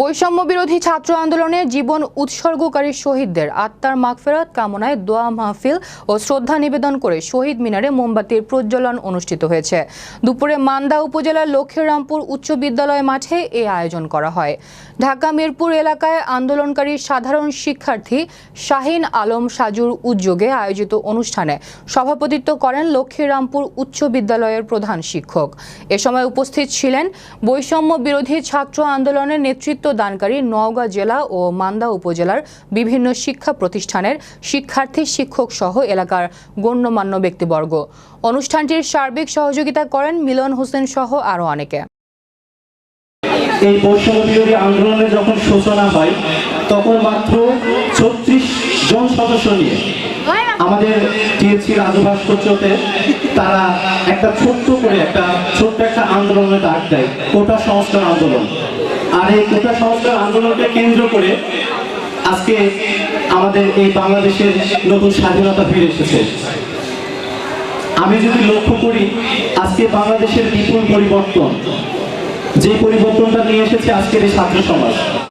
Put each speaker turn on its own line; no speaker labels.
বৈষম্য বিরোধী ছাত্র আন্দোলনে জীবন উৎসর্গকারী শহীদদের আত্মার মাগফেরাত কামনায় দোয়া মাহফিল ও শ্রদ্ধা নিবেদন করে শহীদ মিনারে মোমবাতির প্রজ্বলন অনুষ্ঠিত হয়েছে দুপুরে মান্দা উপজেলার লক্ষ্মীরামপুর উচ্চ বিদ্যালয় মাঠে এ আয়োজন করা হয় ঢাকা মিরপুর এলাকায় আন্দোলনকারী সাধারণ শিক্ষার্থী শাহিন আলম সাজুর উদ্যোগে আয়োজিত অনুষ্ঠানে সভাপতিত্ব করেন লক্ষ্মীরামপুর উচ্চ বিদ্যালয়ের প্রধান শিক্ষক এ সময় উপস্থিত ছিলেন বৈষম্য বিরোধী ছাত্র আন্দোলনের নেতৃত্ব নেতৃত্ব দানকারী নওগাঁ জেলা ও মান্দা উপজেলার বিভিন্ন শিক্ষা প্রতিষ্ঠানের শিক্ষার্থী শিক্ষক সহ এলাকার গণ্যমান্য ব্যক্তিবর্গ অনুষ্ঠানটির সার্বিক সহযোগিতা করেন মিলন হোসেন সহ আরও অনেকে
এই বৈশ্য আন্দোলনে যখন সূচনা হয় তখন মাত্র ছত্রিশ জন সদস্য নিয়ে আমাদের টিএসসির রাজভাস্কর্যতে তারা একটা ছোট্ট করে একটা ছোট্ট একটা আন্দোলনে ডাক দেয় কোটা সংস্কার আন্দোলন আর এই কোটা সংস্কার আন্দোলনকে কেন্দ্র করে আজকে আমাদের এই বাংলাদেশের নতুন স্বাধীনতা ফিরে এসেছে আমি যদি লক্ষ্য করি আজকে বাংলাদেশের বিপুল পরিবর্তন যে পরিবর্তনটা নিয়ে এসেছে আজকের এই ছাত্র সমাজ